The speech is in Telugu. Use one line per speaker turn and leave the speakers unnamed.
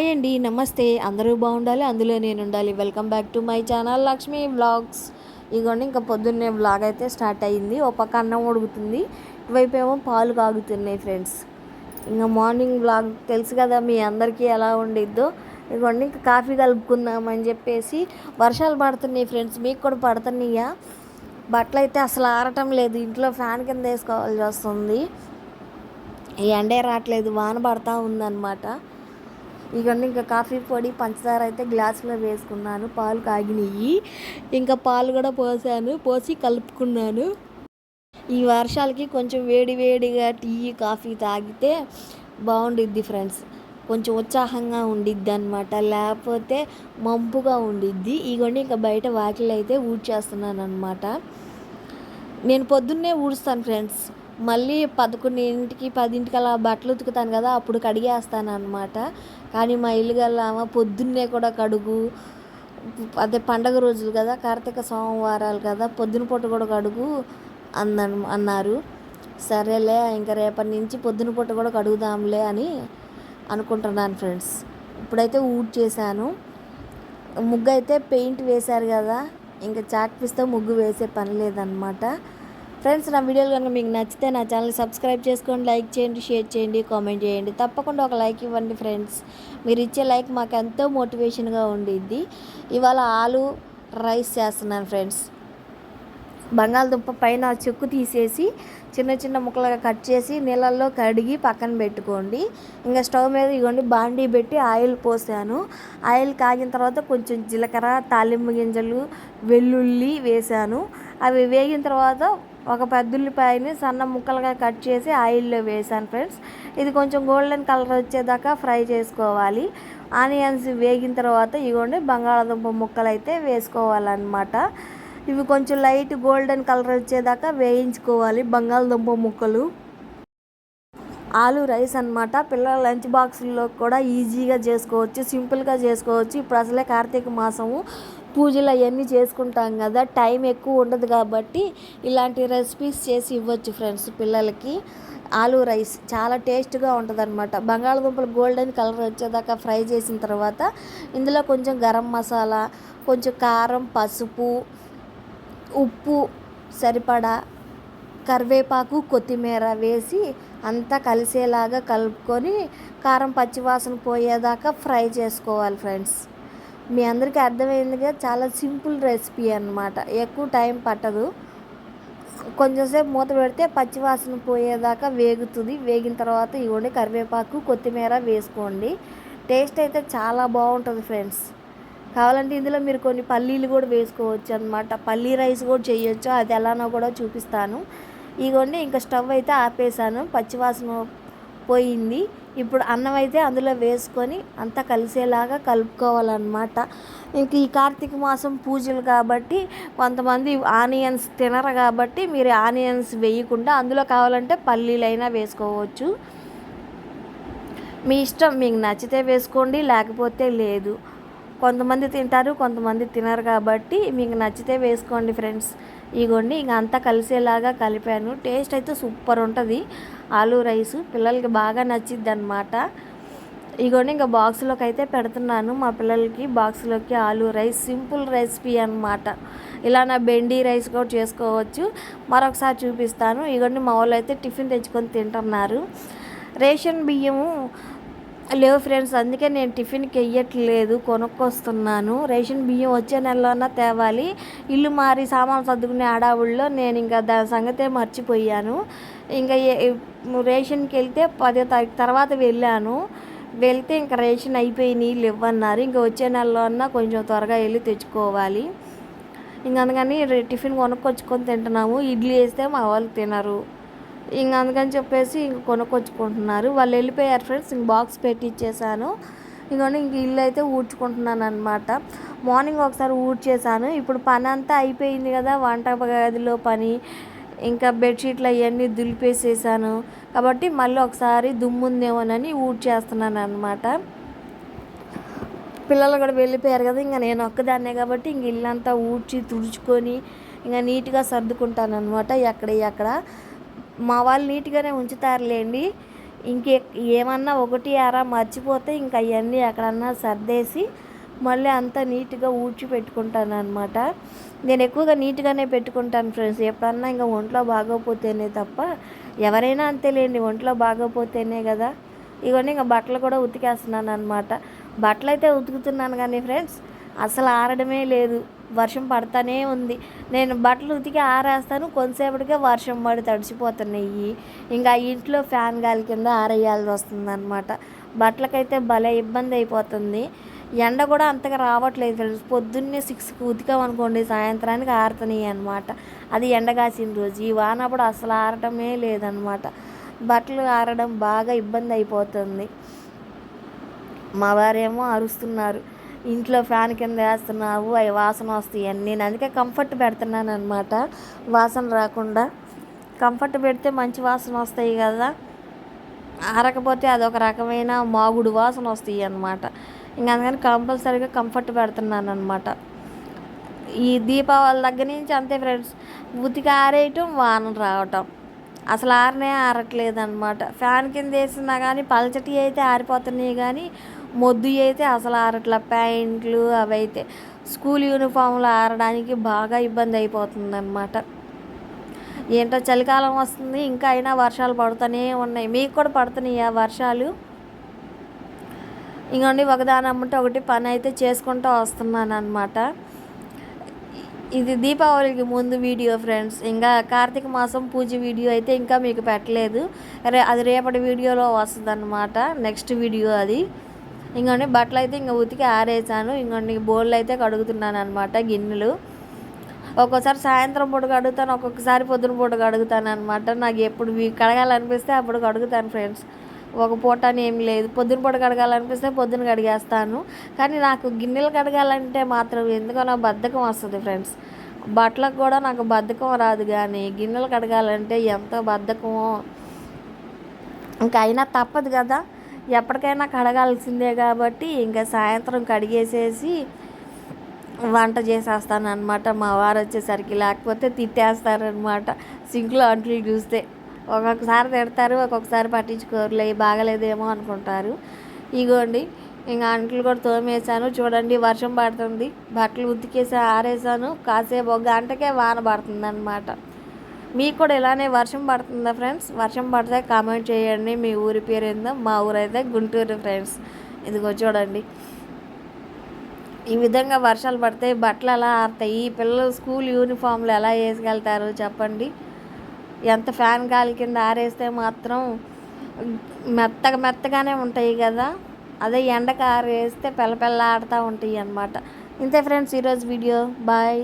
హాయ్ అండి నమస్తే. అందరూ బాగుండాలి అందులో నేను ఉండాలి. Welcome back to my channel Lakshmi vlogs ఇగోండి ఇంకా పొద్దున్నే వ్లాగ్ అయితే స్టార్ట్ అయ్యింది. ఒక పక్క అన్నం ఉడుకుతుంది. ఇటువైపు ఏమో పాలు కాగుతున్నాయి ఫ్రెండ్స్ ఇంకా మార్నింగ్ వ్లాగ్ తెలుసు కదా మీ అందరికీ ఎలా ఉండిద్దో. ఇదిగోండి ఇంకా కాఫీ కలుపుకుందామని చెప్పేసి వర్షాలు పడుతున్నాయి ఫ్రెండ్స్ మీకు కూడా పడుతున్నాయా? బట్టలు అయితే అసలు ఆరటం లేదు. ఇంట్లో ఫ్యాన్ కింద వేసుకోవాల్సి వస్తుంది. ఈ ఎండే రావట్లేదు వాన పడతా ఉందన్నమాట. ఇవన్నీ ఇంకా కాఫీ పొడి పంచదార అయితే గ్లాసులో వేసుకున్నాను పాలు కాగినాయి. ఇంకా పాలు కూడా పోసాను పోసి కలుపుకున్నాను. ఈ వర్షాలకి కొంచెం వేడి వేడిగా టీ కాఫీ తాగితే బాగుండిద్ది ఫ్రెండ్స్. కొంచెం ఉత్సాహంగా ఉండిద్ది అనమాట లేకపోతే మంపుగా ఉండిద్ది. ఇగోండి ఇంకా బయట వాకిలు అయితే ఊడ్చేస్తున్నాను అనమాట నేను పొద్దున్నే ఊడుస్తాను ఫ్రెండ్స్. మళ్ళీ పదకొండింటికి పదింటికి అలా బట్టలు ఉతుకుతాను కదా అప్పుడు కడిగేస్తాను అనమాట కానీ మా ఇల్లు గల్లామ పొద్దున్నే కూడా కడుగు. అదే పండగ రోజులు కదా కార్తీక సోమవారాలు కదా పొద్దున పూట కూడా కడుగు అందన్ అన్నారు. సరేలే ఇంకా రేపటి నుంచి పొద్దున పూట కూడా కడుగుదాంలే అని అనుకుంటున్నాను ఫ్రెండ్స్. ఇప్పుడైతే ఊడ్ చేశాను. ముగ్గు అయితే పెయింట్ వేశారు కదా ఇంకా చాక్ పీస్తో ముగ్గు వేసే పని లేదనమాట ఫ్రెండ్స్ నా వీడియోలు కనుక మీకు నచ్చితే నా ఛానల్ సబ్స్క్రైబ్ చేసుకోండి లైక్ చేయండి షేర్ చేయండి కామెంట్ చేయండి. తప్పకుండా ఒక లైక్ ఇవ్వండి ఫ్రెండ్స్. మీరు ఇచ్చే లైక్ మాకు ఎంతో మోటివేషన్గా ఉండిద్ది. ఇవాళ ఆలు రైస్ చేస్తున్నాను ఫ్రెండ్స్. బంగాళదుంప పైన చెక్కు తీసేసి చిన్న చిన్న ముక్కలుగా కట్ చేసి నీళ్ళల్లో కడిగి పక్కన పెట్టుకోండి. ఇంకా స్టవ్ మీద ఇవ్వండి బాండీ పెట్టి ఆయిల్ పోసాను. ఆయిల్ కాగిన తర్వాత కొంచెం జీలకర్ర తాలింపు గింజలు వెల్లుల్లి వేసాను. అవి వేగిన తర్వాత ఒక పెద్దుల్లిపాయని సన్న ముక్కలుగా కట్ చేసి ఆయిల్లో వేసాను ఫ్రెండ్స్. ఇది కొంచెం గోల్డెన్ కలర్ వచ్చేదాకా ఫ్రై చేసుకోవాలి. ఆనియన్స్ వేగిన తర్వాత ఇవ్వండి బంగాళాదుంప ముక్కలు అయితే వేసుకోవాలన్నమాట. ఇవి కొంచెం లైట్ గోల్డెన్ కలర్ వచ్చేదాకా వేయించుకోవాలి బంగాళదుంప ముక్కలు. ఆలు రైస్ అనమాట పిల్లల లంచ్ బాక్సుల్లో కూడా ఈజీగా చేసుకోవచ్చు సింపుల్గా చేసుకోవచ్చు. ఇప్పుడు అసలే కార్తీక మాసము. పూజలు అవన్నీ చేసుకుంటాం కదా టైం ఎక్కువ ఉండదు కాబట్టి ఇలాంటి రెసిపీస్ చేసి ఇవ్వచ్చు ఫ్రెండ్స్ పిల్లలకి. ఆలు రైస్ చాలా టేస్ట్గా ఉంటుంది అనమాట బంగాళదుంపలు గోల్డెన్ కలర్ వచ్చేదాకా ఫ్రై చేసిన తర్వాత ఇందులో కొంచెం గరం మసాలా కొంచెం కారం పసుపు ఉప్పు సరిపడా కరివేపాకు కొత్తిమీర వేసి అంతా కలిసేలాగా కలుపుకొని కారం పచ్చివాసన పోయేదాకా ఫ్రై చేసుకోవాలి ఫ్రెండ్స్ మీ అందరికీ అర్థమైందిగా చాలా సింపుల్ రెసిపీ అనమాట ఎక్కువ టైం పట్టదు. కొంచెంసేపు మూత పెడితే పచ్చివాసన పోయేదాకా వేగుతుంది. వేగిన తర్వాత ఇవ్వండి కరివేపాకు కొత్తిమీర వేసుకోండి. టేస్ట్ అయితే చాలా బాగుంటుంది ఫ్రెండ్స్. కావాలంటే ఇందులో మీరు కొన్ని పల్లీలు కూడా వేసుకోవచ్చు అనమాట పల్లీ రైస్ కూడా చేయొచ్చు. అది ఎలానో కూడా చూపిస్తాను. ఇగోండి ఇంకా స్టవ్ అయితే ఆపేసాను పచ్చివాసన పోయింది. ఇప్పుడు అన్నం అయితే అందులో వేసుకొని అంతా కలిసేలాగా కలుపుకోవాలన్నమాట. ఇంక ఈ కార్తీక మాసం పూజలు కాబట్టి కొంతమంది ఆనియన్స్ తినరు కాబట్టి మీరు ఆనియన్స్ వేయకుండా అందులో కావాలంటే పల్లీలైనా వేసుకోవచ్చు. మీ ఇష్టం మీకు నచ్చితే వేసుకోండి లేకపోతే లేదు. కొంతమంది తింటారు కొంతమంది తినరు కాబట్టి మీకు నచ్చితే వేసుకోండి ఫ్రెండ్స్. ఇగోండి ఇంక అంతా కలిసేలాగా కలిపాను. టేస్ట్ అయితే సూపర్ ఉంటుంది. ఆలూ రైస్ పిల్లలకి బాగా నచ్చిద్ది అనమాట ఇగోండి ఇంకా బాక్స్లోకి అయితే పెడుతున్నాను. మా పిల్లలకి బాక్స్లోకి ఆలూ రైస్ సింపుల్ రెసిపీ అనమాట ఇలా నా బెండి రైస్ కూడా చేసుకోవచ్చు. మరొకసారి చూపిస్తాను. ఇగోండి మా వాళ్ళు అయితే టిఫిన్ తెచ్చుకొని తింటున్నారు. రేషన్ బియ్యము లేవు ఫ్రెండ్స్ అందుకే నేను టిఫిన్కి వెయ్యట్లేదు కొనుక్కొస్తున్నాను. రేషన్ బియ్యం వచ్చే నెలలోనా తేవాలి. ఇల్లు మారి సామాన్లు సర్దుకునే ఆడావుల్లో నేను ఇంకా దాని సంగతే మర్చిపోయాను. ఇంకా రేషన్కి వెళ్తే పదో తారీఖు తర్వాత వెళ్ళాను. వెళ్తే ఇంకా రేషన్ అయిపోయి నీళ్ళు ఇవ్వన్నారు. ఇంకా వచ్చే నెలలో అన్నా కొంచెం త్వరగా వెళ్ళి తెచ్చుకోవాలి. ఇంక అందుకని టిఫిన్ కొనుక్కొచ్చుకొని తింటున్నాము. ఇడ్లీ వేస్తే మా వాళ్ళు తినరు. ఇంక అందుకని చెప్పేసి ఇంక కొనుక్కొచ్చుకుంటున్నారు. వాళ్ళు వెళ్ళిపోయారు ఫ్రెండ్స్. ఇంక బాక్స్ పెట్టి ఇచ్చేసాను ఇంకొని ఇంక ఇల్లు అయితే ఊడ్చుకుంటున్నాను అనమాట మార్నింగ్ ఒకసారి ఊడ్చేసాను. ఇప్పుడు పని అంతా అయిపోయింది కదా వంట గదిలో పని. ఇంకా బెడ్షీట్లు అవన్నీ దులిపేసేసాను. కాబట్టి మళ్ళీ ఒకసారి దుమ్ముందేమోనని ఊడ్చేస్తున్నాను అనమాట పిల్లలు కూడా వెళ్ళిపోయారు కదా ఇంకా నేను ఒక్కదాన్నే కాబట్టి ఇంక ఇల్లంతా ఊడ్చి తుడుచుకొని ఇంకా నీట్గా సర్దుకుంటాను అనమాట ఎక్కడ ఎక్కడ. మా వాళ్ళు నీట్గానే ఉంచుతారులేండి. ఇంకే ఏమన్నా ఒకటి అరా మర్చిపోతే ఇంకా అవన్నీ ఎక్కడన్నా సర్దేసి మళ్ళీ అంతా నీట్గా ఊడ్చి పెట్టుకుంటాను అనమాట నేను ఎక్కువగా నీట్గానే పెట్టుకుంటాను ఫ్రెండ్స్. ఎప్పుడన్నా ఇంకా ఒంట్లో బాగోపోతేనే తప్ప ఎవరైనా అంతేలేండి ఒంట్లో బాగోపోతేనే కదా. ఇవన్నీ ఇంకా బట్టలు కూడా ఉతికేస్తున్నాను అనమాట బట్టలు అయితే ఉతుకుతున్నాను కానీ ఫ్రెండ్స్ అసలు ఆరడమే లేదు. వర్షం పడతానే ఉంది. నేను బట్టలు ఉతికి ఆరేస్తాను కొంతసేపటికే వర్షం పడి తడిచిపోతున్నాయి ఇంకా ఇంట్లో ఫ్యాన్ గాలి కింద ఆరేయాల్సి వస్తుంది అనమాట బట్టలకైతే భలే ఇబ్బంది అయిపోతుంది. ఎండ కూడా అంతగా రావట్లేదు ఫ్రెండ్స్ పొద్దున్నే సిక్స్కి ఉతికామనుకోండి సాయంత్రానికి ఆరుతున్నాయి అనమాట అది ఎండ కాసిన రోజు. ఈ వానప్పుడు అసలు ఆరటమే లేదనమాట బట్టలు ఆరడం బాగా ఇబ్బంది అయిపోతుంది. మా వారేమో అరుస్తున్నారు. ఇంట్లో ఫ్యాన్ కింద వేస్తున్నావు అవి వాసన వస్తాయి అని నేను అందుకే కంఫర్ట్ పెడుతున్నాను అనమాట వాసన రాకుండా. కంఫర్ట్ పెడితే మంచి వాసన వస్తాయి కదా. ఆరకపోతే అదొక రకమైన మాగుడు వాసన వస్తాయి అనమాట ఇంకా అందుకని కంపల్సరీగా కంఫర్ట్ పెడుతున్నాను అనమాట ఈ దీపావళి దగ్గర నుంచి అంతే ఫ్రెండ్స్ ఉతికి ఆరేయటం వాన రావటం. అసలు ఆరనే ఆరట్లేదు అనమాట ఫ్యాన్ కింద వేసినా కానీ పలచటి అయితే ఆరిపోతున్నాయి కానీ మొద్దు అయితే అసలు ఆరట్ల. ప్యాంట్లు అవి అయితే స్కూల్ యూనిఫామ్లు ఆరడానికి బాగా ఇబ్బంది అయిపోతుంది అనమాట ఏంటో చలికాలం వస్తుంది ఇంకా అయినా వర్షాలు పడుతూనే ఉన్నాయి. మీకు కూడా పడుతున్నాయి ఆ వర్షాలు? ఇంకోండి ఒకదాని అమ్మంటే ఒకటి పని అయితే చేసుకుంటూ వస్తున్నాను అనమాట ఇది దీపావళికి ముందు వీడియో ఫ్రెండ్స్. ఇంకా కార్తీక మాసం పూజ వీడియో అయితే ఇంకా మీకు పెట్టలేదు. రే అది రేపటి వీడియోలో వస్తుంది అనమాట నెక్స్ట్ వీడియో అది. ఇంకోండి బట్టలు అయితే ఇంకా ఉతికి ఆరేసాను. ఇంకోండి బోళ్ళు అయితే కడుగుతున్నాను అనమాట గిన్నెలు. ఒక్కోసారి సాయంత్రం పూట కడుగుతాను ఒక్కొక్కసారి పొద్దున పూట కడుగుతాను అనమాట నాకు ఎప్పుడు కడగాలనిపిస్తే అప్పుడు కడుగుతాను ఫ్రెండ్స్. ఒక పూట అని ఏం లేదు. పొద్దున పూట కడగాలనిపిస్తే పొద్దున కడిగేస్తాను. కానీ నాకు గిన్నెలు కడగాలంటే మాత్రం ఎందుకో నా బద్ధకం వస్తుంది ఫ్రెండ్స్. బట్టలకు కూడా నాకు బద్ధకం రాదు కానీ గిన్నెలు కడగాలంటే ఎంతో బద్ధకమో. ఇంకా అయినా తప్పదు కదా. ఎప్పటికైనా కడగాల్సిందే కాబట్టి ఇంకా సాయంత్రం కడిగేసేసి వంట చేసేస్తాను అనమాట మా వారు వచ్చేసరికి లేకపోతే తిట్టేస్తారనమాట సింక్లో అంట్లు చూస్తే. ఒక్కొక్కసారి తిడతారు ఒక్కొక్కసారి పట్టించుకోరులే బాగలేదేమో అనుకుంటారు. ఇగోండి ఇంకా అంట్లు కూడా తోమేసాను చూడండి వర్షం పడుతుంది. బట్టలు ఉతికేసి ఆరేసాను కాసేపు ఒక గంటకే వాన పడుతుంది అనమాట మీకు కూడా ఇలానే వర్షం పడుతుందా ఫ్రెండ్స్? వర్షం పడితే కామెంట్ చేయండి. మీ ఊరి పేరు ఏందో మా ఊరైతే గుంటూరు ఫ్రెండ్స్. ఇదిగో చూడండి. ఈ విధంగా వర్షాలు పడితే బట్టలు ఎలా ఆరుతాయి? ఈ పిల్లలు స్కూల్ యూనిఫామ్లు ఎలా వేసుకెళ్తారు? చెప్పండి. ఎంత ఫ్యాన్ గాలి కింద ఆరేస్తే మాత్రం మెత్తగా మెత్తగానే ఉంటాయి కదా. అదే ఎండకు ఆరేస్తే పెళ్ళ పెళ్ళ ఆడుతూ ఉంటాయి అన్నమాట. ఇంతే ఫ్రెండ్స్ ఈరోజు వీడియో. బాయ్.